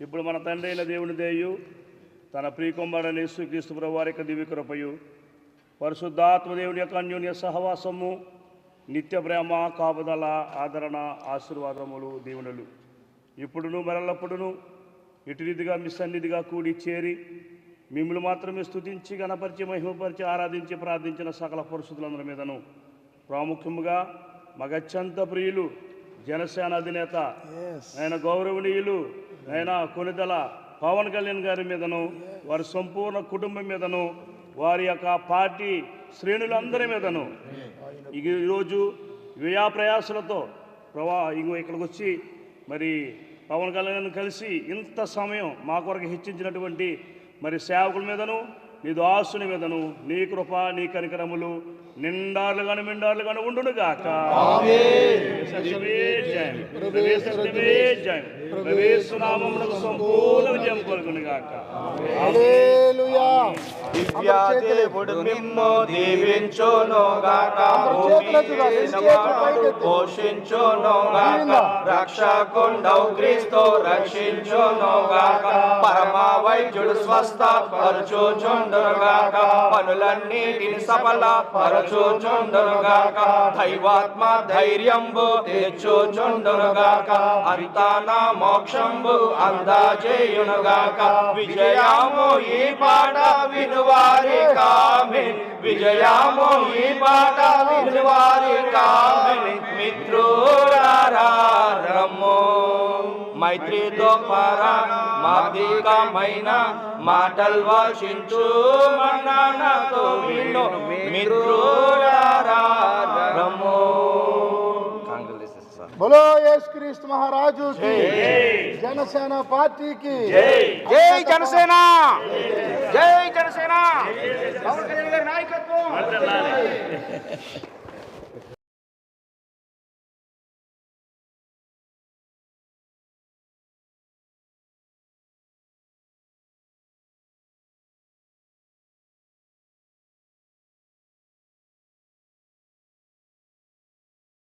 ఇప్పుడు మన తండ్రి అయిన దేవుని దేయు తన ప్రియకుమారుని యేసుక్రీస్తు ప్రభు వారి యొక్క దివ్య కృపయు పరిశుద్ధాత్మ దేవుని యొక్క అన్యోన్య సహవాసము నిత్య ప్రేమ కాపుదల ఆదరణ ఆశీర్వాదములు దీవెనలు. ఇప్పుడును మరల్లప్పుడును ఇటు రీతిగా మీ సన్నిధిగా కూడి చేరి మిమ్మల్ని మాత్రమే స్థుతించి గణపరిచి మహిమపరిచి ఆరాధించి ప్రార్థించిన సకల పరిస్థితులందరి మీదను ప్రాముఖ్యముగా మగచ్చంత ప్రియులు జనసేన అధినేత ఆయన గౌరవనీయులు ఆయన కొనిదల పవన్ కళ్యాణ్ గారి మీదను వారి సంపూర్ణ కుటుంబం మీదను వారి యొక్క పార్టీ శ్రేణులందరి మీదను. ఇక ఈరోజు వ్యయా ప్రయాసలతో ప్రభా ఇంకో ఇక్కడికి వచ్చి మరి పవన్ కళ్యాణ్ కలిసి ఇంత సమయం మా కొరకు హెచ్చించినటువంటి మరి సేవకుల మీదను నీ దాసుని మీదను నీ కృప నీ కనికరములు నిండార్లు గాని మిండార్లు గాని ఉండును గాక ప్రవేశనామములకు సంపూర్ణ విజయం కలుగును గాక హల్లెలూయా దివ్యా దేవుడు నిన్ను దీవించునుగాక పోషించునుగాక రక్షకుండవు క్రీస్తు రక్షించునుగాక పరమ వైద్యుడు స్వస్థ పరచుచుండునుగాక పనులన్నిటిని సఫల పరచుచుండునుగాక దైవాత్మ ధైర్యంబు తెచ్చుచుండునుగాక అంతా నా మోక్షంబు అందజేయునుగాక విజయము ఈ పాట వినువారి కామిన్ విజయము ఈ పాట వినువారి కామిన్ మిత్రులారమ్ము మైత్రితో పర మాదికమైన మాటలు వాచించు మన్నానతో విను మిత్రులారమ్ము బలో యేసుక్రీస్తు మహారాజు కి జనసేన పార్టీకి జై జనసేన. పవన్ కళ్యాణ్ గారి నాయకత్వం.